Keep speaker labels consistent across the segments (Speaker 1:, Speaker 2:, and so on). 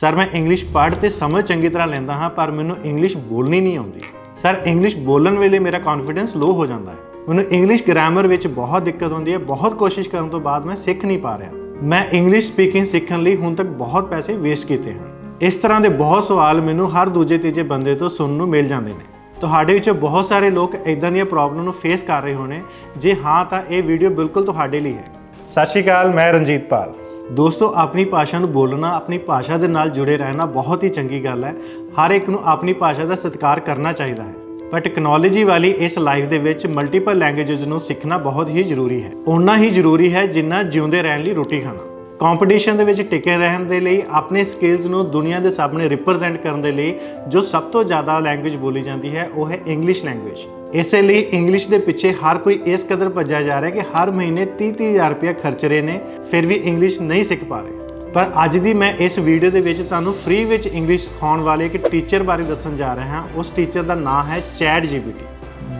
Speaker 1: Sir ਮੈਂ English ਪੜ੍ਹ ਤੇ ਸਮਝ ਚੰਗੀ ਤਰ੍ਹਾਂ ਲੈਂਦਾ ਹਾਂ, ਪਰ ਮੈਨੂੰ ਇੰਗਲਿਸ਼ ਬੋਲਣੀ ਨਹੀਂ ਆਉਂਦੀ। ਸਰ ਇੰਗਲਿਸ਼ ਬੋਲਣ ਵੇਲੇ ਮੇਰਾ ਕੌਨਫੀਡੈਂਸ ਲੋ ਹੋ ਜਾਂਦਾ ਹੈ। ਮੈਨੂੰ ਇੰਗਲਿਸ਼ ਗ੍ਰਾਮਰ ਵਿੱਚ ਬਹੁਤ ਦਿੱਕਤ ਹੁੰਦੀ ਹੈ। ਬਹੁਤ ਕੋਸ਼ਿਸ਼ ਕਰਨ ਤੋਂ ਬਾਅਦ ਮੈਂ ਸਿੱਖ ਨਹੀਂ ਪਾ ਰਿਹਾ। ਮੈਂ ਇੰਗਲਿਸ਼ ਸਪੀਕਿੰਗ ਸਿੱਖਣ ਲਈ ਹੁਣ ਤੱਕ ਬਹੁਤ ਪੈਸੇ ਵੇਸਟ ਕੀਤੇ ਹਨ। ਇਸ ਤਰ੍ਹਾਂ ਦੇ ਬਹੁਤ ਸਵਾਲ ਮੈਨੂੰ ਹਰ ਦੂਜੇ ਤੀਜੇ ਬੰਦੇ ਤੋਂ ਸੁਣਨ ਨੂੰ ਮਿਲ ਜਾਂਦੇ ਨੇ। ਤੁਹਾਡੇ ਵਿੱਚੋਂ ਬਹੁਤ ਸਾਰੇ ਲੋਕ ਇਦਾਂ ਦੀਆਂ ਪ੍ਰੋਬਲਮ ਨੂੰ ਫੇਸ ਕਰ ਰਹੇ ਹੋਣੇ। ਜੇ ਹਾਂ ਤਾਂ ਇਹ ਵੀਡੀਓ ਬਿਲਕੁਲ ਤੁਹਾਡੇ ਲਈ ਹੈ। ਸਤਿ ਸ਼੍ਰੀ ਅਕਾਲ, ਮੈਂ ਰਣਜੀਤ ਪਾਲ। ਦੋਸਤੋ, ਆਪਣੀ ਭਾਸ਼ਾ ਨੂੰ ਬੋਲਣਾ, ਆਪਣੀ ਭਾਸ਼ਾ ਦੇ ਨਾਲ ਜੁੜੇ ਰਹਿਣਾ ਬਹੁਤ ਹੀ ਚੰਗੀ ਗੱਲ ਹੈ। ਹਰ ਇੱਕ ਨੂੰ ਆਪਣੀ ਭਾਸ਼ਾ ਦਾ ਸਤਿਕਾਰ ਕਰਨਾ ਚਾਹੀਦਾ ਹੈ। ਪਰ ਟੈਕਨੋਲੋਜੀ ਵਾਲੀ ਇਸ ਲਾਈਫ ਦੇ ਵਿੱਚ ਮਲਟੀਪਲ ਲੈਂਗੁਏਜਸ ਨੂੰ ਸਿੱਖਣਾ ਬਹੁਤ ਹੀ ਜ਼ਰੂਰੀ ਹੈ। ਓਨਾ ਹੀ ਜ਼ਰੂਰੀ ਹੈ ਜਿੰਨਾ ਜਿਉਂਦੇ ਰਹਿਣ ਲਈ ਰੋਟੀ ਖਾਣਾ। ਕੰਪੀਟੀਸ਼ਨ ਦੇ ਵਿੱਚ ਟਿਕੇ ਰਹਿਣ ਦੇ ਲਈ, ਆਪਣੇ ਸਕਿੱਲਸ ਨੂੰ ਦੁਨੀਆ ਦੇ ਸਾਹਮਣੇ ਰਿਪਰੈਜ਼ੈਂਟ ਕਰਨ ਦੇ ਲਈ ਜੋ ਸਭ ਤੋਂ ਜ਼ਿਆਦਾ ਲੈਂਗੁਏਜ ਬੋਲੀ ਜਾਂਦੀ ਹੈ, ਉਹ ਹੈ ਇੰਗਲਿਸ਼ ਲੈਂਗੁਏਜ ਇਸੇ ਲਈ ਇੰਗਲਿਸ਼ ਦੇ ਪਿੱਛੇ ਹਰ ਕੋਈ ਇਸ ਕਦਰ ਭੱਜਿਆ ਜਾ ਰਿਹਾ ਕਿ ਹਰ ਮਹੀਨੇ 30-30000 ਰੁਪਏ ਖਰਚ ਰਹੇ ਨੇ, ਫਿਰ ਵੀ ਇੰਗਲਿਸ਼ ਨਹੀਂ ਸਿੱਖ ਪਾ ਰਹੇ। ਪਰ ਅੱਜ ਦੀ ਮੈਂ ਇਸ ਵੀਡੀਓ ਦੇ ਵਿੱਚ ਤੁਹਾਨੂੰ ਫ੍ਰੀ ਵਿੱਚ ਇੰਗਲਿਸ਼ ਸਿਖਾਉਣ ਵਾਲੇ ਇੱਕ ਟੀਚਰ ਬਾਰੇ ਦੱਸਣ ਜਾ ਰਿਹਾ ਹਾਂ। ਉਸ ਟੀਚਰ ਦਾ ਨਾਮ ਹੈ ਚੈਟ ਜੀਪੀਟੀ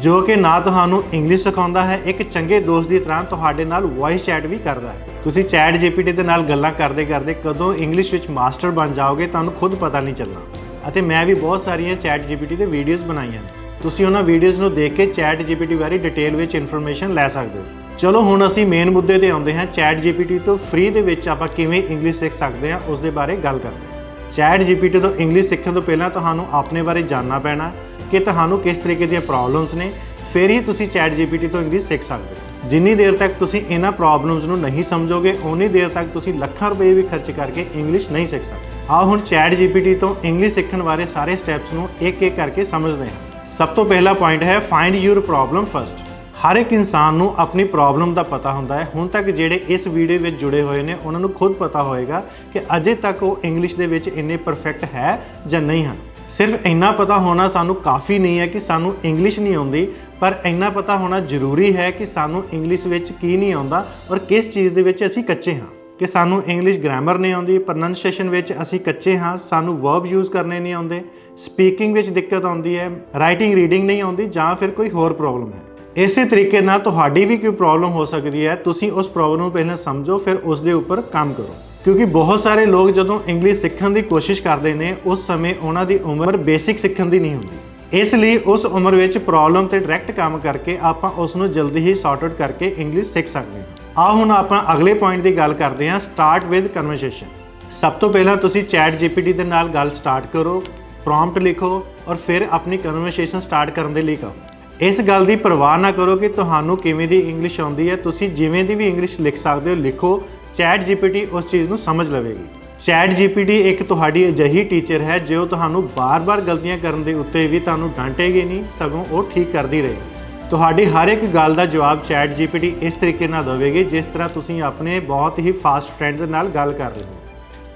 Speaker 1: ਜੋ ਕਿ ਨਾ ਤੁਹਾਨੂੰ ਇੰਗਲਿਸ਼ ਸਿਖਾਉਂਦਾ ਹੈ, ਇੱਕ ਚੰਗੇ ਦੋਸਤ ਦੀ ਤਰ੍ਹਾਂ ਤੁਹਾਡੇ ਨਾਲ ਵੌਇਸ ਚੈਟ ਵੀ ਕਰਦਾ ਹੈ। ਤੁਸੀਂ ਚੈਟ ਜੀਪੀਟੀ ਦੇ ਨਾਲ ਗੱਲਾਂ ਕਰਦੇ ਕਰਦੇ ਕਦੋਂ ਇੰਗਲਿਸ਼ ਵਿੱਚ ਮਾਸਟਰ ਬਣ ਜਾਓਗੇ, ਤੁਹਾਨੂੰ ਖੁਦ ਪਤਾ ਨਹੀਂ ਚੱਲਣਾ। ਅਤੇ ਮੈਂ ਵੀ ਬਹੁਤ ਸਾਰੀਆਂ ਚੈਟ ਜੀਪੀਟੀ ਦੇ ਵੀਡੀਓਜ਼ ਬਣਾਈਆਂ ਨੇ। ਤੁਸੀਂ ਉਹਨਾਂ ਵੀਡੀਓਜ਼ ਨੂੰ ਦੇਖ ਕੇ ਚੈਟ ਜੀਪੀਟੀ ਬਾਰੇ ਡਿਟੇਲ ਵਿੱਚ ਇਨਫੋਰਮੇਸ਼ਨ ਲੈ ਸਕਦੇ ਹੋ। ਚਲੋ ਹੁਣ ਅਸੀਂ ਮੇਨ ਮੁੱਦੇ ਤੇ ਆਉਂਦੇ ਹਾਂ। ਚੈਟ ਜੀਪੀਟੀ ਤੋਂ ਫ੍ਰੀ ਦੇ ਵਿੱਚ ਆਪਾਂ ਕਿਵੇਂ ਇੰਗਲਿਸ਼ ਸਿੱਖ ਸਕਦੇ ਹਾਂ, ਉਸ ਦੇ ਬਾਰੇ ਗੱਲ ਕਰਦੇ ਹਾਂ। ਚੈਟ ਜੀਪੀਟੀ ਤੋਂ ਇੰਗਲਿਸ਼ ਸਿੱਖਣ ਤੋਂ ਪਹਿਲਾਂ ਤੁਹਾਨੂੰ ਆਪਣੇ ਬਾਰੇ ਜਾਣਨਾ ਪੈਣਾ ਕਿ ਤੁਹਾਨੂੰ ਕਿਸ ਤਰੀਕੇ ਦੀਆਂ ਪ੍ਰੋਬਲਮਸ ਨੇ। ਫਿਰ ਹੀ ਤੁਸੀਂ ਚੈਟ ਜੀਪੀਟੀ ਤੋਂ ਇੰਗਲਿਸ਼ ਸਿੱਖ ਸਕਦੇ ਹੋ। ਜਿੰਨੀ ਦੇਰ ਤੱਕ ਤੁਸੀਂ ਇਹਨਾਂ ਪ੍ਰੋਬਲਮਸ ਨੂੰ ਨਹੀਂ ਸਮਝੋਗੇ ਉਨੀ ਦੇਰ ਤੱਕ ਤੁਸੀਂ ਲੱਖਾਂ ਰੁਪਏ ਵੀ ਖਰਚ ਕਰਕੇ ਇੰਗਲਿਸ਼ ਨਹੀਂ ਸਿੱਖ ਸਕਦੇ। ਆਓ ਹੁਣ ਚੈਟ ਜੀਪੀਟੀ ਤੋਂ ਇੰਗਲਿਸ਼ ਸਿੱਖਣ ਬਾਰੇ ਸਾਰੇ ਸਟੈਪਸ ਨੂੰ ਇੱਕ ਇੱਕ ਕਰਕੇ ਸਮਝਦੇ ਹਾਂ। ਸਭ ਤੋਂ ਪਹਿਲਾ ਪੁਆਇੰਟ ਹੈ ਫਾਈਂਡ ਯੂਰ ਪ੍ਰੋਬਲਮ ਫਰਸਟ ਹਰ ਇੱਕ ਇਨਸਾਨ ਨੂੰ ਆਪਣੀ ਪ੍ਰੋਬਲਮ ਦਾ ਪਤਾ ਹੁੰਦਾ ਹੈ। ਹੁਣ ਤੱਕ ਜਿਹੜੇ ਇਸ ਵੀਡੀਓ ਵਿੱਚ ਜੁੜੇ ਹੋਏ ਨੇ, ਉਹਨਾਂ ਨੂੰ ਖੁਦ ਪਤਾ ਹੋਏਗਾ ਕਿ ਅਜੇ ਤੱਕ ਉਹ ਇੰਗਲਿਸ਼ ਦੇ ਵਿੱਚ ਇੰਨੇ ਪਰਫੈਕਟ ਹੈ ਜਾਂ ਨਹੀਂ ਹਨ। ਸਿਰਫ ਇੰਨਾ ਪਤਾ ਹੋਣਾ ਸਾਨੂੰ ਕਾਫੀ ਨਹੀਂ ਹੈ ਕਿ ਸਾਨੂੰ ਇੰਗਲਿਸ਼ ਨਹੀਂ ਆਉਂਦੀ, ਪਰ ਇੰਨਾ ਪਤਾ ਹੋਣਾ ਜ਼ਰੂਰੀ ਹੈ ਕਿ ਸਾਨੂੰ ਇੰਗਲਿਸ਼ ਵਿੱਚ ਕੀ ਨਹੀਂ ਆਉਂਦਾ ਔਰ ਕਿਸ ਚੀਜ਼ ਦੇ ਵਿੱਚ ਅਸੀਂ ਕੱਚੇ ਹਾਂ। ਕਿ ਸਾਨੂੰ ਇੰਗਲਿਸ਼ ਗ੍ਰਾਮਰ ਨਹੀਂ ਆਉਂਦੀ ਪ੍ਰੋਨੰਸੀਏਸ਼ਨ ਵਿੱਚ ਅਸੀਂ ਕੱਚੇ ਹਾਂ, ਸਾਨੂੰ ਵਰਬ ਯੂਜ਼ ਕਰਨੇ ਨਹੀਂ ਆਉਂਦੇ ਸਪੀਕਿੰਗ ਵਿੱਚ ਦਿੱਕਤ ਆਉਂਦੀ ਹੈ ਰਾਈਟਿੰਗ ਰੀਡਿੰਗ ਨਹੀਂ ਆਉਂਦੀ ਜਾਂ ਫਿਰ ਕੋਈ ਹੋਰ ਪ੍ਰੋਬਲਮ ਹੈ। ਇਸੇ ਤਰੀਕੇ ਨਾਲ ਤੁਹਾਡੀ ਵੀ ਕੋਈ ਪ੍ਰੋਬਲਮ ਹੋ ਸਕਦੀ ਹੈ, ਤੁਸੀਂ ਉਸ ਪ੍ਰੋਬਲਮ ਨੂੰ ਪਹਿਲਾਂ ਸਮਝੋ, ਫਿਰ ਉਸ ਦੇ ਉੱਪਰ ਕੰਮ ਕਰੋ। ਕਿਉਂਕਿ ਬਹੁਤ ਸਾਰੇ ਲੋਕ ਜਦੋਂ ਇੰਗਲਿਸ਼ ਸਿੱਖਣ ਦੀ ਕੋਸ਼ਿਸ਼ ਕਰਦੇ ਨੇ, ਉਸ ਸਮੇਂ ਉਹਨਾਂ ਦੀ ਉਮਰ ਬੇਸਿਕ ਸਿੱਖਣ ਦੀ ਨਹੀਂ ਹੁੰਦੀ। ਇਸ ਲਈ ਉਸ ਉਮਰ ਵਿੱਚ ਪ੍ਰੋਬਲਮ ਤੇ ਡਾਇਰੈਕਟ ਕੰਮ ਕਰਕੇ ਆਪਾਂ ਉਸ ਨੂੰ ਜਲਦੀ ਹੀ ਸੌਰਟ ਆਊਟ ਕਰਕੇ ਇੰਗਲਿਸ਼ ਸਿੱਖ ਸਕਦੇ ਹਾਂ। ਆਓ ਹੁਣ ਆਪਾਂ ਅਗਲੇ ਪੁਆਇੰਟ ਦੀ ਗੱਲ ਕਰਦੇ ਹਾਂ ਸਟਾਰਟ ਵਿਦ ਕਨਵਰਸੇਸ਼ਨ ਸਭ ਤੋਂ ਪਹਿਲਾਂ ਤੁਸੀਂ ਚੈਟ ਜੀਪੀਟੀ ਦੇ ਨਾਲ ਗੱਲ ਸਟਾਰਟ ਕਰੋ ਪ੍ਰੌਮਪਟ ਲਿਖੋ ਔਰ ਫਿਰ ਆਪਣੀ ਕਨਵਰਸੇਸ਼ਨ ਸਟਾਰਟ ਕਰਨ ਦੇ ਲਈ ਕਹੋ। ਇਸ ਗੱਲ ਦੀ ਪਰਵਾਹ ਨਾ ਕਰੋ ਕਿ ਤੁਹਾਨੂੰ ਕਿਵੇਂ ਦੀ ਇੰਗਲਿਸ਼ ਆਉਂਦੀ ਹੈ, ਤੁਸੀਂ ਜਿਵੇਂ ਦੀ ਵੀ ਇੰਗਲਿਸ਼ ਲਿਖ ਸਕਦੇ ਹੋ, ਲਿਖੋ ਚੈਟ ਜੀਪੀਟੀ ਉਸ ਚੀਜ਼ ਨੂੰ ਸਮਝ ਲਵੇਗੀ। ਚੈਟ ਜੀਪੀਟੀ ਇੱਕ ਤੁਹਾਡੀ ਅਜਿਹੀ ਟੀਚਰ ਹੈ, ਜੋ ਤੁਹਾਨੂੰ ਬਾਰ-ਬਾਰ ਗਲਤੀਆਂ ਕਰਨ ਦੇ ਉੱਤੇ ਵੀ ਤੁਹਾਨੂੰ ਡਾਂਟੇਗੀ ਨਹੀਂ, ਸਗੋਂ ਉਹ ਠੀਕ ਕਰਦੀ ਰਹੇਗੀ। ਤੁਹਾਡੀ ਹਰ ਇੱਕ ਗੱਲ ਦਾ ਜਵਾਬ ਚੈਟ ਜੀਪੀਟੀ ਇਸ ਤਰੀਕੇ ਨਾਲ ਦੇਵੇਗੀ, ਜਿਸ ਤਰ੍ਹਾਂ ਤੁਸੀਂ ਆਪਣੇ ਬਹੁਤ ਹੀ ਫਾਸਟ ਫਰੈਂਡ ਦੇ ਨਾਲ ਗੱਲ ਕਰ ਰਹੇ ਹੋ।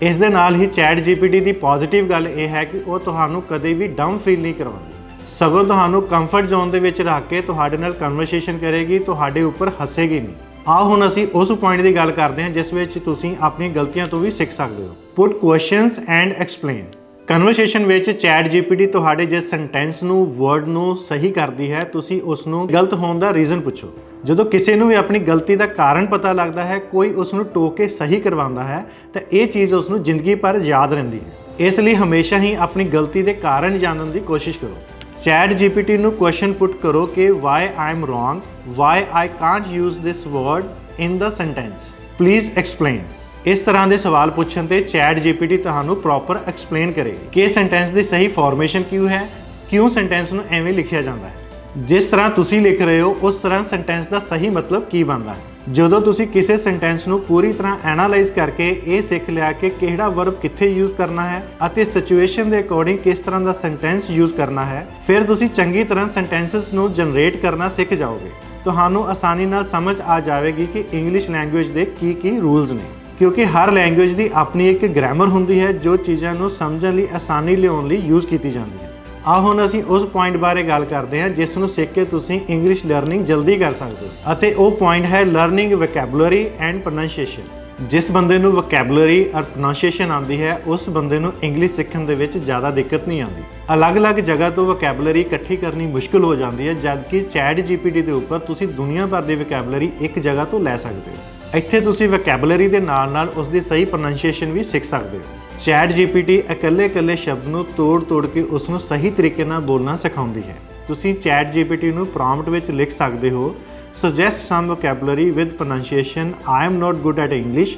Speaker 1: ਇਸ ਦੇ ਨਾਲ ਹੀ ਚੈਟ ਜੀਪੀਟੀ ਦੀ ਪੋਜ਼ਿਟਿਵ ਗੱਲ ਇਹ ਹੈ ਕਿ ਉਹ ਤੁਹਾਨੂੰ ਕਦੇ ਵੀ ਡਾਊਨ ਫੀਲ ਨਹੀਂ ਕਰਵਾਉਂਦੀ। ਸਗੋਂ ਤੁਹਾਨੂੰ ਕੰਫਰਟ ਜ਼ੋਨ ਦੇ ਵਿੱਚ ਰੱਖ ਕੇ ਤੁਹਾਡੇ ਨਾਲ ਕਨਵਰਸੇਸ਼ਨ ਕਰੇਗੀ, ਤੁਹਾਡੇ ਉੱਪਰ ਹੱਸੇਗੀ ਨਹੀਂ। ਆਓ ਹੁਣ ਅਸੀਂ ਉਸ ਪੁਆਇੰਟ ਦੀ ਗੱਲ ਕਰਦੇ ਹਾਂ, ਜਿਸ ਵਿੱਚ ਤੁਸੀਂ ਆਪਣੀਆਂ ਗਲਤੀਆਂ ਤੋਂ ਵੀ ਸਿੱਖ ਸਕਦੇ ਹੋ। Put questions and explain conversation ਵਿੱਚ ਚੈਟ ਜੀਪੀਟੀ ਤੁਹਾਡੇ ਜਿਸ ਸੈਂਟੈਂਸ ਨੂੰ ਵਰਡ ਨੂੰ ਸਹੀ ਕਰਦੀ ਹੈ, ਤੁਸੀਂ ਉਸ ਨੂੰ ਗਲਤ ਹੋਣ ਦਾ ਰੀਜ਼ਨ ਪੁੱਛੋ। ਜਦੋਂ ਕਿਸੇ ਨੂੰ ਵੀ ਆਪਣੀ ਗਲਤੀ ਦਾ ਕਾਰਨ ਪਤਾ ਲੱਗਦਾ ਹੈ, ਕੋਈ ਉਸ ਨੂੰ ਟੋਕ ਕੇ ਸਹੀ ਕਰਵਾਉਂਦਾ ਹੈ, ਤਾਂ ਇਹ ਚੀਜ਼ ਉਸ ਨੂੰ ਜ਼ਿੰਦਗੀ ਭਰ ਯਾਦ ਰਹਿੰਦੀ ਹੈ। ਇਸ ਲਈ ਹਮੇਸ਼ਾ ਹੀ ਆਪਣੀ ਗਲਤੀ ਦੇ ਕਾਰਨ ਜਾਣਨ ਦੀ ਕੋਸ਼ਿਸ਼ ਕਰੋ। ਚੈਟ ਜੀਪੀਟੀ ਨੂੰ ਕੁਐਸਚਨ ਪੁੱਟ ਕਰੋ ਕਿ why I am wrong why I can't use this word in the sentence please explain ਇਸ ਤਰ੍ਹਾਂ ਦੇ ਸਵਾਲ ਪੁੱਛਣ ਤੇ ਚੈਟ ਜੀਪੀਟੀ ਤੁਹਾਨੂੰ ਪ੍ਰੋਪਰ ਐਕਸਪਲੇਨ ਕਰੇਗੀ। ਕਿ ਸੈਂਟੈਂਸ ਦੀ ਸਹੀ ਫਾਰਮੇਸ਼ਨ ਕਿਉਂ ਹੈ? ਕਿਉਂ ਸੈਂਟੈਂਸ ਨੂੰ ਐਵੇਂ ਲਿਖਿਆ ਜਾਂਦਾ ਹੈ? ਜਿਸ ਤਰ੍ਹਾਂ ਤੁਸੀਂ ਲਿਖ ਰਹੇ ਹੋ, ਉਸ ਤਰ੍ਹਾਂ ਸੈਂਟੈਂਸ ਦਾ ਸਹੀ ਮਤਲਬ ਕੀ ਬਣਦਾ ਹੈ? ਜਦੋਂ ਤੁਸੀਂ ਕਿਸੇ ਸੈਂਟੈਂਸ ਨੂੰ ਪੂਰੀ ਤਰ੍ਹਾਂ ਐਨਾਲਾਈਜ਼ ਕਰਕੇ ਇਹ ਸਿੱਖ ਲਿਆ ਕਿ ਕਿਹੜਾ ਵਰਬ ਕਿੱਥੇ ਯੂਜ਼ ਕਰਨਾ ਹੈ ਅਤੇ ਸਿਚੁਏਸ਼ਨ ਦੇ ਅਕੋਰਡਿੰਗ ਕਿਸ ਤਰ੍ਹਾਂ ਦਾ ਸੈਂਟੈਂਸ ਯੂਜ਼ ਕਰਨਾ ਹੈ, ਫਿਰ ਤੁਸੀਂ ਚੰਗੀ ਤਰ੍ਹਾਂ ਸੈਂਟੈਂਸਸ ਨੂੰ ਜਨਰੇਟ ਕਰਨਾ ਸਿੱਖ ਜਾਓਗੇ। ਤੁਹਾਨੂੰ ਆਸਾਨੀ ਨਾਲ ਸਮਝ ਆ ਜਾਵੇਗੀ ਕਿ ਇੰਗਲਿਸ਼ ਲੈਂਗੁਏਜ ਦੇ ਕੀ ਕੀ ਰੂਲਸ ਨੇ। ਕਿਉਂਕਿ ਹਰ ਲੈਂਗੁਏਜ ਦੀ ਆਪਣੀ ਇੱਕ ਗ੍ਰਾਮਰ ਹੁੰਦੀ ਹੈ, ਜੋ ਚੀਜ਼ਾਂ ਨੂੰ ਸਮਝਣ ਲਈ, ਆਸਾਨੀ ਲਿਆਉਣ ਲਈ ਯੂਜ਼ ਕੀਤੀ ਜਾਂਦੀ ਹੈ। ਆ ਹੁਣ ਅਸੀਂ ਉਸ ਪੁਆਇੰਟ ਬਾਰੇ ਗੱਲ ਕਰਦੇ ਹਾਂ, ਜਿਸ ਨੂੰ ਸਿੱਖ ਕੇ ਤੁਸੀਂ ਇੰਗਲਿਸ਼ ਲਰਨਿੰਗ ਜਲਦੀ ਕਰ ਸਕਦੇ ਹੋ। ਅਤੇ ਉਹ ਪੁਆਇੰਟ ਹੈ ਲਰਨਿੰਗ ਵੋਕੈਬੂਲਰੀ ਐਂਡ ਪ੍ਰੋਨੰਸੀਏਸ਼ਨ ਜਿਸ ਬੰਦੇ ਨੂੰ ਵੋਕੈਬੂਲਰੀ ਔਰ ਪ੍ਰੋਨੰਸੀਏਸ਼ਨ ਆਉਂਦੀ ਹੈ, ਉਸ ਬੰਦੇ ਨੂੰ ਇੰਗਲਿਸ਼ ਸਿੱਖਣ ਦੇ ਵਿੱਚ ਜ਼ਿਆਦਾ ਦਿੱਕਤ ਨਹੀਂ ਆਉਂਦੀ। ਅਲੱਗ-ਅਲੱਗ ਜਗ੍ਹਾ ਤੋਂ ਵੋਕੈਬੂਲਰੀ ਇਕੱਠੀ ਕਰਨੀ ਮੁਸ਼ਕਲ ਹੋ ਜਾਂਦੀ ਹੈ, ਜਦਕਿ ਚੈਟ ਜੀਪੀਟੀ ਦੇ ਉੱਪਰ ਤੁਸੀਂ ਦੁਨੀਆ ਭਰ ਦੀ ਵੋਕੈਬੂਲਰੀ ਇੱਕ ਜਗ੍ਹਾ ਤੋਂ ਲੈ ਸਕਦੇ ਹੋ। ਇੱਥੇ ਤੁਸੀਂ ਵੋਕੈਬੂਲਰੀ ਦੇ ਨਾਲ-ਨਾਲ ਉਸ ਦੀ ਸਹੀ ਪ੍ਰੋਨੰਸੀਏਸ਼ਨ ਵੀ ਸਿੱਖ ਸਕਦੇ ਹੋ। ਚੈਟ ਜੀਪੀਟੀ ਇਕੱਲੇ-ਇਕੱਲੇ ਸ਼ਬਦ ਨੂੰ ਤੋੜ-ਤੋੜ ਕੇ ਉਸ ਨੂੰ ਸਹੀ ਤਰੀਕੇ ਨਾਲ ਬੋਲਣਾ ਸਿਖਾਉਂਦੀ ਹੈ। ਤੁਸੀਂ ਚੈਟ ਜੀਪੀਟੀ ਨੂੰ ਪ੍ਰੌਂਪਟ ਵਿੱਚ ਲਿਖ ਸਕਦੇ ਹੋ, suggest some vocabulary with pronunciation. I am not good at english.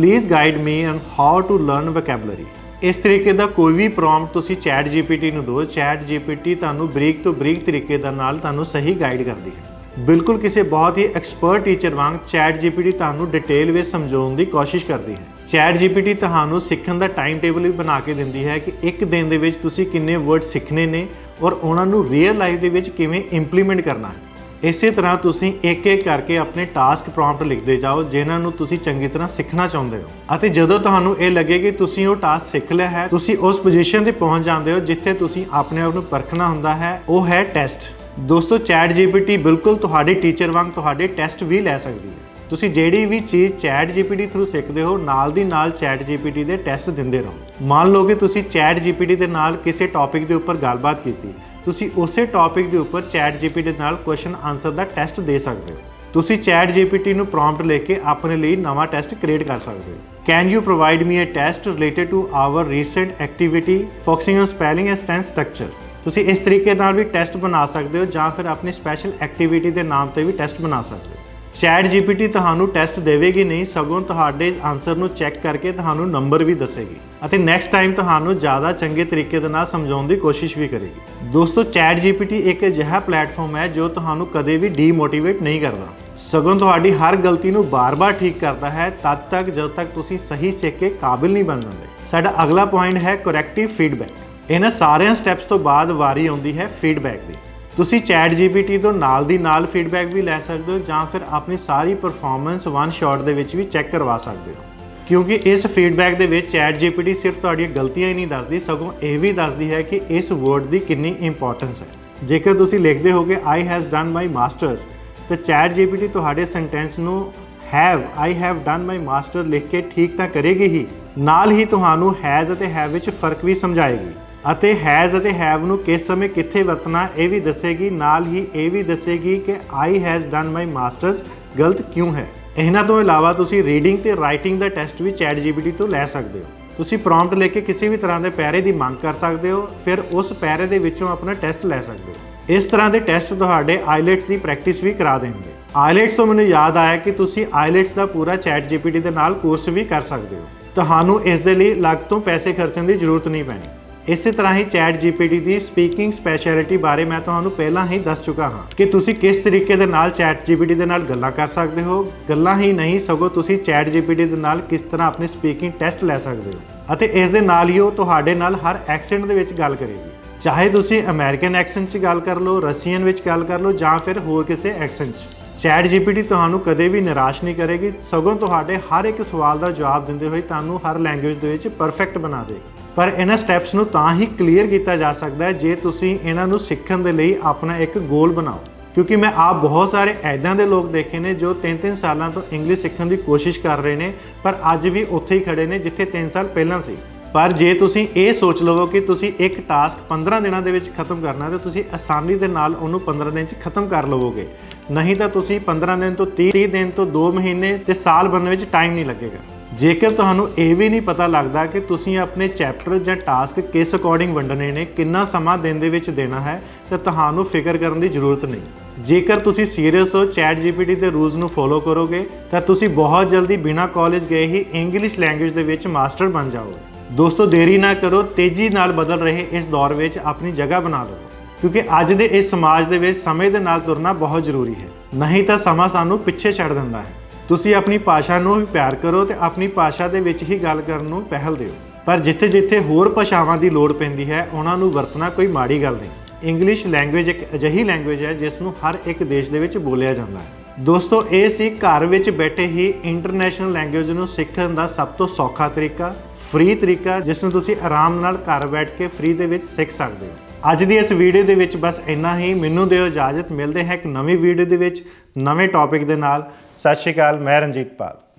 Speaker 1: Please guide me on how to learn vocabulary. ਇਸ ਤਰੀਕੇ ਦਾ ਕੋਈ ਵੀ ਪ੍ਰੌਂਪਟ ਤੁਸੀਂ ਚੈਟ ਜੀਪੀਟੀ ਨੂੰ ਦਿਓ। ਚੈਟ ਜੀਪੀਟੀ ਤੁਹਾਨੂੰ ਬਰੀਕ ਤੋਂ ਬਰੀਕ ਤਰੀਕੇ ਦੇ ਨਾਲ ਤੁਹਾਨੂੰ ਸਹੀ ਗਾਈਡ ਕਰਦੀ ਹੈ। ਬਿਲਕੁਲ ਕਿਸੇ ਬਹੁਤ ਹੀ ਐਕਸਪਰਟ ਟੀਚਰ ਵਾਂਗ ਚੈਟ ਜੀਪੀਟੀ ਤੁਹਾਨੂੰ ਡਿਟੇਲ ਵਿੱਚ ਸਮਝਾਉਣ ਦੀ ਕੋਸ਼ਿਸ਼ ਕਰਦੀ ਹੈ। ਚੈਟ ਜੀਪੀਟੀ ਤੁਹਾਨੂੰ ਸਿੱਖਣ ਦਾ ਟਾਈਮ ਟੇਬਲ ਵੀ ਬਣਾ ਕੇ ਦਿੰਦੀ ਹੈ ਕਿ ਇੱਕ ਦਿਨ ਦੇ ਵਿੱਚ ਤੁਸੀਂ ਕਿੰਨੇ ਵਰਡ ਸਿੱਖਣੇ ਨੇ ਔਰ ਉਹਨਾਂ ਨੂੰ ਰੀਅਲ ਲਾਈਫ ਦੇ ਵਿੱਚ ਕਿਵੇਂ ਇੰਪਲੀਮੈਂਟ ਕਰਨਾ ਹੈ। ਇਸੇ ਤਰ੍ਹਾਂ ਤੁਸੀਂ ਇੱਕ ਇੱਕ ਕਰਕੇ ਆਪਣੇ ਟਾਸਕ ਪ੍ਰੌਂਪਟ ਲਿਖਦੇ ਜਾਓ, ਜਿਨ੍ਹਾਂ ਨੂੰ ਤੁਸੀਂ ਚੰਗੀ ਤਰ੍ਹਾਂ ਸਿੱਖਣਾ ਚਾਹੁੰਦੇ ਹੋ। ਅਤੇ ਜਦੋਂ ਤੁਹਾਨੂੰ ਇਹ ਲੱਗੇ ਕਿ ਤੁਸੀਂ ਉਹ ਟਾਸਕ ਸਿੱਖ ਲਿਆ ਹੈ, ਤੁਸੀਂ ਉਸ ਪੋਜੀਸ਼ਨ ਤੇ ਪਹੁੰਚ ਜਾਂਦੇ ਹੋ ਜਿੱਥੇ ਤੁਸੀਂ ਆਪਣੇ ਆਪ ਨੂੰ ਪਰਖਣਾ ਹੁੰਦਾ ਹੈ, ਉਹ ਹੈ ਟੈਸਟ ਦੋਸਤੋ ਚੈਟ ਜੀਪੀਟੀ ਬਿਲਕੁਲ ਤੁਹਾਡੇ ਟੀਚਰ ਵਾਂਗ ਤੁਹਾਡੇ ਟੈਸਟ ਵੀ ਲੈ ਸਕਦੀ ਹੈ। ਤੁਸੀਂ ਜਿਹੜੀ ਵੀ ਚੀਜ਼ ਚੈਟ ਜੀਪੀਟੀ ਥਰੂ ਸਿੱਖਦੇ ਹੋ, ਨਾਲ ਦੀ ਨਾਲ ਚੈਟ ਜੀਪੀਟੀ ਦੇ ਟੈਸਟ ਦਿੰਦੇ ਰਹੋ। ਮੰਨ ਲਓ ਕਿ ਤੁਸੀਂ ਚੈਟ ਜੀਪੀਟੀ ਦੇ ਨਾਲ ਕਿਸੇ ਟੌਪਿਕ ਦੇ ਉੱਪਰ ਗੱਲਬਾਤ ਕੀਤੀ। ਤੁਸੀਂ ਉਸੇ ਟੌਪਿਕ ਦੇ ਉੱਪਰ ਚੈਟ ਜੀਪੀਟੀ ਦੇ ਨਾਲ ਕੁਐਸਚਨ ਆਨਸਰ ਦਾ ਟੈਸਟ ਦੇ ਸਕਦੇ ਹੋ। ਤੁਸੀਂ ਚੈਟ ਜੀਪੀਟੀ ਨੂੰ ਪ੍ਰੌਂਪਟ ਲੈ ਕੇ ਆਪਣੇ ਲਈ ਨਵਾਂ ਟੈਸਟ ਕ੍ਰੀਏਟ ਕਰ ਸਕਦੇ ਹੋ। Can you provide me a test related to our recent activity focusing on spelling and tense structure ਤੁਸੀਂ ਇਸ ਤਰੀਕੇ ਨਾਲ ਵੀ ਟੈਸਟ ਬਣਾ ਸਕਦੇ ਹੋ ਜਾਂ ਫਿਰ ਆਪਣੀ ਸਪੈਸ਼ਲ ਐਕਟੀਵਿਟੀ ਦੇ ਨਾਮ ਤੇ ਵੀ ਟੈਸਟ ਬਣਾ ਸਕਦੇ ਹੋ। ਚੈਟ ਜੀਪੀਟੀ ਤੁਹਾਨੂੰ ਟੈਸਟ ਦੇਵੇਗੀ ਨਹੀਂ, ਸਗੋਂ ਤੁਹਾਡੇ ਆਨਸਰ ਨੂੰ ਚੈੱਕ ਕਰਕੇ ਤੁਹਾਨੂੰ ਨੰਬਰ ਵੀ ਦੱਸੇਗੀ। ਅਤੇ ਨੈਕਸਟ ਟਾਈਮ ਤੁਹਾਨੂੰ ਜ਼ਿਆਦਾ ਚੰਗੇ ਤਰੀਕੇ ਦੇ ਨਾਲ ਸਮਝਾਉਣ ਦੀ ਕੋਸ਼ਿਸ਼ ਵੀ ਕਰੇਗੀ। ਦੋਸਤੋ ਚੈਟ ਜੀਪੀਟੀ ਇੱਕ ਅਜਿਹਾ ਪਲੇਟਫਾਰਮ ਹੈ ਜੋ ਤੁਹਾਨੂੰ ਕਦੇ ਵੀ ਡੀਮੋਟੀਵੇਟ ਨਹੀਂ ਕਰਦਾ। ਸਗੋਂ ਤੁਹਾਡੀ ਹਰ ਗਲਤੀ ਨੂੰ ਬਾਰ-ਬਾਰ ਠੀਕ ਕਰਦਾ ਹੈ, ਤਦ ਤੱਕ ਜਦ ਤੱਕ ਤੁਸੀਂ ਸਹੀ ਸਿੱਖ ਕੇ ਕਾਬਿਲ ਨਹੀਂ ਬਣ ਜਾਂਦੇ। ਸਾਡਾ ਅਗਲਾ ਪੁਆਇੰਟ ਹੈ ਕਰੈਕਟਿਵ ਫੀਡਬੈਕ ਇਹਨਾਂ ਸਾਰਿਆਂ ਸਟੈਪਸ ਤੋਂ ਬਾਅਦ ਵਾਰੀ ਆਉਂਦੀ ਹੈ ਫੀਡਬੈਕ ਦੀ। ਤੁਸੀਂ ਚੈਟ ਜੀਪੀਟੀ ਤੋਂ ਨਾਲ ਦੀ ਨਾਲ ਫੀਡਬੈਕ ਵੀ ਲੈ ਸਕਦੇ ਹੋ ਜਾਂ ਫਿਰ ਆਪਣੀ ਸਾਰੀ ਪਰਫਾਰਮੈਂਸ ਵਨ ਸ਼ਾਟ ਦੇ ਵਿੱਚ ਵੀ ਚੈੱਕ ਕਰਵਾ ਸਕਦੇ ਹੋ। ਕਿਉਂਕਿ ਇਸ ਫੀਡਬੈਕ ਦੇ ਵਿੱਚ ਚੈਟ ਜੀਪੀਟੀ ਸਿਰਫ ਤੁਹਾਡੀਆਂ ਗਲਤੀਆਂ ਹੀ ਨਹੀਂ ਦੱਸਦੀ, ਸਗੋਂ ਇਹ ਵੀ ਦੱਸਦੀ ਹੈ ਕਿ ਇਸ ਵਰਡ ਦੀ ਕਿੰਨੀ ਇੰਪੋਰਟੈਂਸ ਹੈ। ਜੇਕਰ ਤੁਸੀਂ ਲਿਖਦੇ ਹੋਗੇ I has done my masters ਤਾਂ ਚੈਟ ਜੀਪੀਟੀ ਤੁਹਾਡੇ ਸੈਂਟੈਂਸ ਨੂੰ have I have done my master ਲਿਖ ਕੇ ਠੀਕ ਤਾਂ ਕਰੇਗੀ ਹੀ। ਨਾਲ ਹੀ ਤੁਹਾਨੂੰ ਹੈਜ਼ ਅਤੇ ਹੈਵ ਵਿੱਚ ਫ਼ਰਕ ਵੀ ਸਮਝਾਏਗੀ। ਅਤੇ ਹੈਜ਼ ਅਤੇ ਹੈਵ ਨੂੰ ਕਿਸ ਸਮੇਂ ਕਿੱਥੇ ਵਰਤਣਾ ਇਹ ਵੀ ਦੱਸੇਗੀ, ਨਾਲ ਹੀ ਇਹ ਵੀ ਦੱਸੇਗੀ ਕਿ I has done my masters ਗਲਤ ਕਿਉਂ ਹੈ। ਇਹਨਾਂ ਤੋਂ ਇਲਾਵਾ ਤੁਸੀਂ ਰੀਡਿੰਗ ਤੇ ਰਾਈਟਿੰਗ ਦਾ ਟੈਸਟ ਵੀ ਚੈਟ ਜੀਪੀਟੀ ਤੋਂ ਲੈ ਸਕਦੇ ਹੋ। ਤੁਸੀਂ ਪ੍ਰੌਂਪਟ ਲੈ ਕੇ ਕਿਸੇ ਵੀ ਤਰ੍ਹਾਂ ਦੇ ਪੈਰੇ ਦੀ ਮੰਗ ਕਰ ਸਕਦੇ ਹੋ, ਫਿਰ ਉਸ ਪੈਰੇ ਦੇ ਵਿੱਚੋਂ ਆਪਣਾ ਟੈਸਟ ਲੈ ਸਕਦੇ ਹੋ। ਇਸ ਤਰ੍ਹਾਂ ਦੇ ਟੈਸਟ ਤੁਹਾਡੇ ਆਈਲੈਟਸ ਦੀ ਪ੍ਰੈਕਟਿਸ ਵੀ ਕਰਾ ਦੇਣਗੇ। ਆਈਲੈਟਸ ਤੋਂ ਮੈਨੂੰ ਯਾਦ ਆਇਆ ਕਿ ਤੁਸੀਂ ਆਈਲੈਟਸ ਦਾ ਪੂਰਾ ਚੈਟ ਜੀਪੀਟੀ ਦੇ ਨਾਲ ਕੋਰਸ ਵੀ ਕਰ ਸਕਦੇ ਹੋ। ਤੁਹਾਨੂੰ ਇਸ ਦੇ ਲਈ ਅਲੱਗ ਤੋਂ ਪੈਸੇ ਖਰਚਣ ਦੀ ਜ਼ਰੂਰਤ ਨਹੀਂ ਪੈਣੀ। ਇਸੇ ਤਰ੍ਹਾਂ ਹੀ ਚੈਟ ਜੀਪੀਟੀ ਦੀ ਸਪੀਕਿੰਗ ਸਪੈਸ਼ਲਿਟੀ ਬਾਰੇ ਮੈਂ ਤੁਹਾਨੂੰ ਪਹਿਲਾਂ ਹੀ ਦੱਸ ਚੁੱਕਾ ਹਾਂ ਕਿ ਤੁਸੀਂ ਕਿਸ ਤਰੀਕੇ ਦੇ ਨਾਲ ਚੈਟ ਜੀਪੀਟੀ ਦੇ ਨਾਲ ਗੱਲਾਂ ਕਰ ਸਕਦੇ ਹੋ। ਗੱਲਾਂ ਹੀ ਨਹੀਂ, ਸਗੋਂ ਤੁਸੀਂ ਚੈਟ ਜੀਪੀਟੀ ਦੇ ਨਾਲ ਕਿਸ ਤਰ੍ਹਾਂ ਆਪਣੇ ਸਪੀਕਿੰਗ ਟੈਸਟ ਲੈ ਸਕਦੇ ਹੋ। ਅਤੇ ਇਸ ਦੇ ਨਾਲ ਹੀ ਉਹ ਤੁਹਾਡੇ ਨਾਲ ਹਰ ਐਕਸੈਂਟ ਦੇ ਵਿੱਚ ਗੱਲ ਕਰੇਗੀ। ਚਾਹੇ ਤੁਸੀਂ ਅਮਰੀਕਨ ਐਕਸੈਂਟ 'ਚ ਗੱਲ ਕਰ ਲਓ, ਰਸ਼ੀਅਨ ਵਿੱਚ ਗੱਲ ਕਰ ਲਓ ਜਾਂ ਫਿਰ ਹੋਰ ਕਿਸੇ ਐਕਸੈਂਟ 'ਚ। ਚੈਟ ਜੀਪੀਟੀ ਤੁਹਾਨੂੰ ਕਦੇ ਵੀ ਨਿਰਾਸ਼ ਨਹੀਂ ਕਰੇਗੀ। ਸਗੋਂ ਤੁਹਾਡੇ ਹਰ ਇੱਕ ਸਵਾਲ ਦਾ ਜਵਾਬ ਦਿੰਦੇ ਹੋਏ ਤੁਹਾਨੂੰ ਹਰ ਲੈਂਗੁਏਜ ਦੇ ਵਿੱਚ ਪਰਫੈਕਟ ਬਣਾ ਦੇਗੀ। ਪਰ ਇਹਨਾਂ ਸਟੈਪਸ ਨੂੰ ਤਾਂ ਹੀ ਕਲੀਅਰ ਕੀਤਾ ਜਾ ਸਕਦਾ ਹੈ ਜੇ ਤੁਸੀਂ ਇਹਨਾਂ ਨੂੰ ਸਿੱਖਣ ਦੇ ਲਈ ਆਪਣਾ ਇੱਕ ਗੋਲ ਬਣਾਓ। ਕਿਉਂਕਿ ਮੈਂ ਆਪ ਬਹੁਤ ਸਾਰੇ ਐਦਾਂ ਦੇ ਲੋਕ ਦੇਖੇ ਨੇ ਜੋ 3-3 ਸਾਲਾਂ ਤੋਂ ਇੰਗਲਿਸ਼ ਸਿੱਖਣ ਦੀ ਕੋਸ਼ਿਸ਼ ਕਰ ਰਹੇ ਨੇ, ਪਰ ਅੱਜ ਵੀ ਉੱਥੇ ਹੀ ਖੜੇ ਨੇ ਜਿੱਥੇ 3 ਸਾਲ ਪਹਿਲਾਂ ਸੀ। ਪਰ ਜੇ ਤੁਸੀਂ ਇਹ ਸੋਚ ਲਵੋ ਕਿ ਤੁਸੀਂ ਇੱਕ ਟਾਸਕ 15 ਦਿਨਾਂ ਦੇ ਵਿੱਚ ਖਤਮ ਕਰਨਾ, ਤਾਂ ਤੁਸੀਂ ਆਸਾਨੀ ਦੇ ਨਾਲ ਉਹਨੂੰ 15 ਦਿਨ 'ਚ ਖਤਮ ਕਰ ਲਵੋਗੇ। ਨਹੀਂ ਤਾਂ ਤੁਸੀਂ 15 ਦਿਨ ਤੋਂ 30 ਦਿਨ ਤੋਂ 2 ਮਹੀਨੇ ਤੇ ਸਾਲ ਬਣਨ ਵਿੱਚ ਟਾਈਮ ਨਹੀਂ ਲੱਗੇਗਾ। ਜੇਕਰ ਤੁਹਾਨੂੰ ਇਹ ਵੀ ਨਹੀਂ ਪਤਾ ਲੱਗਦਾ ਕਿ ਤੁਸੀਂ ਆਪਣੇ ਚੈਪਟਰ ਜਾਂ ਟਾਸਕ ਕਿਸ ਅਕੋਰਡਿੰਗ ਵੰਡਣੇ ਨੇ, ਕਿੰਨਾ ਸਮਾਂ ਦਿਨ ਦੇ ਵਿੱਚ ਦੇਣਾ ਹੈ, ਤਾਂ ਤੁਹਾਨੂੰ ਫਿਕਰ ਕਰਨ ਦੀ ਜ਼ਰੂਰਤ ਨਹੀਂ। ਜੇਕਰ ਤੁਸੀਂ ਸੀਰੀਅਸ ਹੋ ਚੈਟ ਜੀਪੀਟੀ ਦੇ ਰੂਲਸ ਨੂੰ ਫੋਲੋ ਕਰੋਗੇ, ਤਾਂ ਤੁਸੀਂ ਬਹੁਤ ਜਲਦੀ ਬਿਨਾਂ ਕਾਲਜ ਗਏ ਹੀ ਇੰਗਲਿਸ਼ ਲੈਂਗੁਏਜ ਦੇ ਵਿੱਚ ਮਾਸਟਰ ਬਣ ਜਾਓਗੇ। ਦੋਸਤੋ, ਦੇਰੀ ਨਾ ਕਰੋ, ਤੇਜ਼ੀ ਨਾਲ ਬਦਲ ਰਹੇ ਇਸ ਦੌਰ ਵਿੱਚ ਆਪਣੀ ਜਗ੍ਹਾ ਬਣਾ ਲਓ। ਕਿਉਂਕਿ ਅੱਜ ਦੇ ਇਸ ਸਮਾਜ ਦੇ ਵਿੱਚ ਸਮੇਂ ਦੇ ਨਾਲ ਤੁਰਨਾ ਬਹੁਤ ਜ਼ਰੂਰੀ ਹੈ। ਨਹੀਂ ਤਾਂ ਸਮਾਂ ਸਾਨੂੰ ਪਿੱਛੇ ਛੱਡ ਦਿੰਦਾ ਹੈ। ਤੁਸੀਂ ਆਪਣੀ ਭਾਸ਼ਾ ਨੂੰ ਵੀ ਪਿਆਰ ਕਰੋ ਤੇ ਆਪਣੀ ਭਾਸ਼ਾ ਦੇ ਵਿੱਚ ਹੀ ਗੱਲ ਕਰਨ ਨੂੰ ਪਹਿਲ ਦਿਓ। ਪਰ ਜਿੱਥੇ-ਜਿੱਥੇ ਹੋਰ ਭਾਸ਼ਾਵਾਂ ਦੀ ਲੋੜ ਪੈਂਦੀ ਹੈ, ਉਹਨਾਂ ਨੂੰ ਵਰਤਣਾ ਕੋਈ ਮਾੜੀ ਗੱਲ ਨਹੀਂ। ਇੰਗਲਿਸ਼ ਲੈਂਗੁਏਜ ਇੱਕ ਅਜਿਹੀ ਲੈਂਗੁਏਜ ਹੈ, ਜਿਸ ਨੂੰ ਹਰ ਇੱਕ ਦੇਸ਼ ਦੇ ਵਿੱਚ ਬੋਲਿਆ ਜਾਂਦਾ ਹੈ। ਦੋਸਤੋ, ਇਹ ਸੀ ਘਰ ਵਿੱਚ ਬੈਠੇ ਹੀ ਇੰਟਰਨੈਸ਼ਨਲ ਲੈਂਗੁਏਜ ਨੂੰ ਸਿੱਖਣ ਦਾ ਸਭ ਤੋਂ ਸੌਖਾ ਤਰੀਕਾ। ਫ੍ਰੀ ਤਰੀਕਾ ਜਿਸ ਨੂੰ ਤੁਸੀਂ ਆਰਾਮ ਨਾਲ ਘਰ ਬੈਠ ਕੇ ਫ੍ਰੀ ਦੇ ਵਿੱਚ ਸਿੱਖ ਸਕਦੇ ਹੋ। ਅੱਜ ਦੀ ਇਸ ਵੀਡੀਓ ਦੇ ਵਿੱਚ ਬਸ ਇੰਨਾ ਹੀ। ਮੈਨੂੰ ਦਿਓ ਇਜਾਜ਼ਤ। ਮਿਲਦੇ ਹੈ ਇੱਕ ਨਵੀਂ ਵੀਡੀਓ ਦੇ ਵਿੱਚ ਨਵੇਂ ਟੌਪਿਕ ਦੇ ਨਾਲ। ਸਤਿ ਸ਼੍ਰੀ ਅਕਾਲ, ਮੈਂ ਰਣਜੀਤ ਪਾਲ।